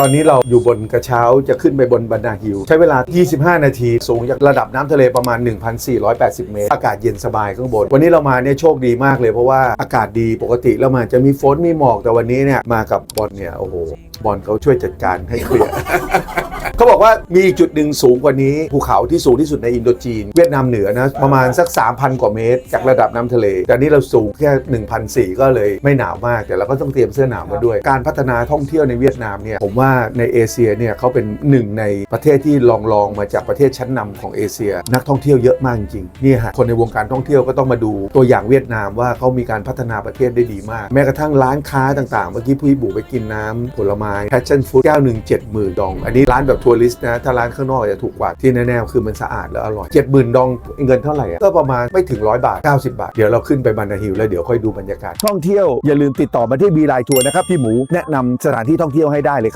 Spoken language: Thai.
ตอนนี้เราอยู่บนกระเช้าจะขึ้นไปบนบันดาฮิลใช้เวลา 25 นาที สูงจากระดับน้ำทะเลประมาณ 1,480 เมตร อากาศเย็นสบายข้างบน วันนี้เรามาเนี่ยโชคดีมากเลยเพราะว่าอากาศดีปกติแล้วมันจะมีฝนมีหมอกแต่วันนี้เนี่ยมากับบอลเนี่ยโอ้โหบอลเขาช่วยจัดการให้เคลียร์ เขาบอกว่ามีอีกจุดหนึ่งสูงกว่านี้ ภูเขาที่สูงที่สุดในอินโดจีน เวียดนามเหนือนะประมาณสัก 3,000 กว่าเมตร จากระดับน้ำทะเลแต่นี่เราสูงแค่1,400ก็เลยไม่หนาวมาก แต่เราก็ต้องเตรียมเสื้อหนาวมาด้วย การพัฒนาท่องเที่ยวในเวียดนามเนี่ยผมว่าในเอเชียเนี่ยเขาเป็นหนึ่งในประเทศที่ลองลองมาจากประเทศชั้นนำของเอเชีย นักท่องเที่ยวเยอะมากจริงๆเนี่ยฮะคนในวงการท่องเที่ยวก็ต้องมาดูตัวอย่างเวียดนามว่าเขามีการพัฒนาประเทศได้ดีมาก แม้กระทั่งร้านค้าต่างๆเมื่อกี้พี่บุ๋ไปกินน้ำผลไม้ passion fruit แก้วหนึ่งเจ็ดหมื่นดอง อันนี้ร้านแบบทัวริสต์นะถ้าร้านข้างนอกจะถูกกว่าที่แน่ๆคือมันสะอาดแล้วอร่อยเจ็ดหมื่นดองเงินเท่าไหร่อะก็ประมาณไม่ถึงร้อยบาท 90 บาท เดี๋ยวเราขึ้นไปบันดาฮิลแล้วเดี๋ยวค่อยดูบรรยากาศท่องเที่ยวอย่าลืมติดต่อมาที่บีไลทัวร์นะครับพี่หมูแนะนำสถานที่ท่องเที่ยวให้ได้เลยครับ